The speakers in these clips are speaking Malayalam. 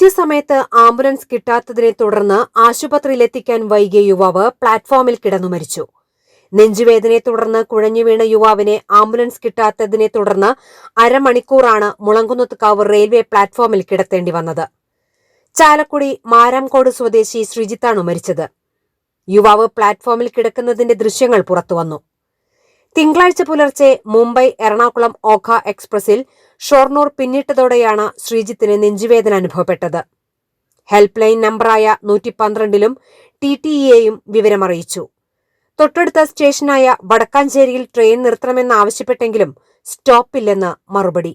കൃത്യസമയത്ത് ആംബുലൻസ് കിട്ടാത്തതിനെ തുടർന്ന് ആശുപത്രിയിലെത്തിക്കാൻ വൈകിയ യുവാവ് പ്ലാറ്റ്ഫോമിൽ കിടന്നു മരിച്ചു. നെഞ്ചുവേദനയെ തുടർന്ന് കുഴഞ്ഞു വീണ യുവാവിനെ ആംബുലൻസ് കിട്ടാത്തതിനെ തുടർന്ന് അരമണിക്കൂറാണ് മുളങ്കുന്നത്തുകാവ് റെയിൽവേ പ്ലാറ്റ്ഫോമിൽ കിടത്തേണ്ടി വന്നത്. ചാലക്കുടി മാരാംകോട് സ്വദേശി ശ്രീജിത്താണ് മരിച്ചത്. യുവാവ് പ്ലാറ്റ്ഫോമിൽ കിടക്കുന്നതിന്റെ ദൃശ്യങ്ങൾ പുറത്തുവന്നു. തിങ്കളാഴ്ച പുലർച്ചെ മുംബൈ എറണാകുളം ഓഖ എക്സ്പ്രസിൽ ഷൊർണൂർ പിന്നിട്ടതോടെയാണ് ശ്രീജിത്തിന് നെഞ്ചുവേദന അനുഭവപ്പെട്ടത്. ഹെൽപ്പ് ലൈൻ നമ്പറായ നൂറ്റി പന്ത്രണ്ടിലും ടി ടി ഇയെയും വിവരമറിയിച്ചു. തൊട്ടടുത്ത സ്റ്റേഷനായ വടക്കാഞ്ചേരിയിൽ ട്രെയിൻ നിർത്തണമെന്നാവശ്യപ്പെട്ടെങ്കിലും സ്റ്റോപ്പില്ലെന്ന് മറുപടി.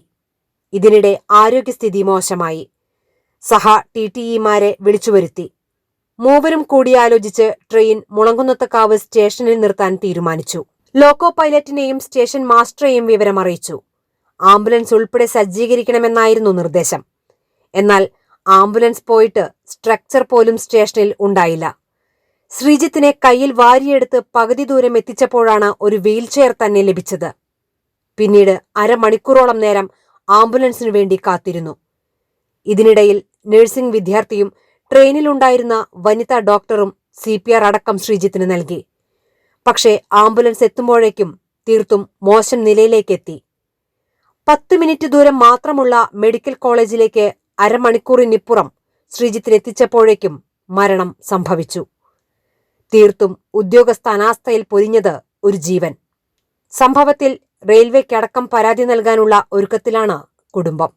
ഇതിനിടെ ആരോഗ്യസ്ഥിതി മോശമായി. സഹ ടി ടി ഇമാരെ വിളിച്ചുവരുത്തി. മൂവരും കൂടിയാലോചിച്ച് ട്രെയിൻ മുളങ്കുന്നത്തക്കാവ് സ്റ്റേഷനിൽ നിർത്താൻ തീരുമാനിച്ചു. ലോക്കോ പൈലറ്റിനെയും സ്റ്റേഷൻ മാസ്റ്ററെയും വിവരമറിയിച്ചു ആംബുലൻസ് ഉൾപ്പെടെ സജ്ജീകരിക്കണമെന്നായിരുന്നു നിർദ്ദേശം. എന്നാൽ ആംബുലൻസ് പോയിട്ട് സ്ട്രക്ചർ പോലും സ്റ്റേഷനിൽ ഉണ്ടായില്ല. ശ്രീജിത്തിനെ കയ്യിൽ വാരിയെടുത്ത് പകുതി ദൂരം എത്തിച്ചപ്പോഴാണ് ഒരു വീൽചെയർ തന്നെ ലഭിച്ചത്. പിന്നീട് അരമണിക്കൂറോളം നേരം ആംബുലൻസിനു വേണ്ടി കാത്തിരുന്നു. ഇതിനിടയിൽ നഴ്സിംഗ് വിദ്യാർത്ഥിയും ട്രെയിനിലുണ്ടായിരുന്ന വനിതാ ഡോക്ടറും സി അടക്കം ശ്രീജിത്തിന് നൽകി. പക്ഷേ ആംബുലൻസ് എത്തുമ്പോഴേക്കും തീർത്തും മോശം നിലയിലേക്കെത്തി. പത്ത് മിനിറ്റ് ദൂരം മാത്രമുള്ള മെഡിക്കൽ കോളേജിലേക്ക് അരമണിക്കൂറിനിപ്പുറം ശ്രീജിത്തിന് എത്തിച്ചപ്പോഴേക്കും മരണം സംഭവിച്ചു. തീർത്തും ഉദ്യോഗസ്ഥ അനാസ്ഥയിൽ പൊരിഞ്ഞത് ഒരു ജീവൻ. സംഭവത്തിൽ റെയിൽവേക്കടക്കം പരാതി നൽകാനുള്ള ഒരുക്കത്തിലാണ് കുടുംബം.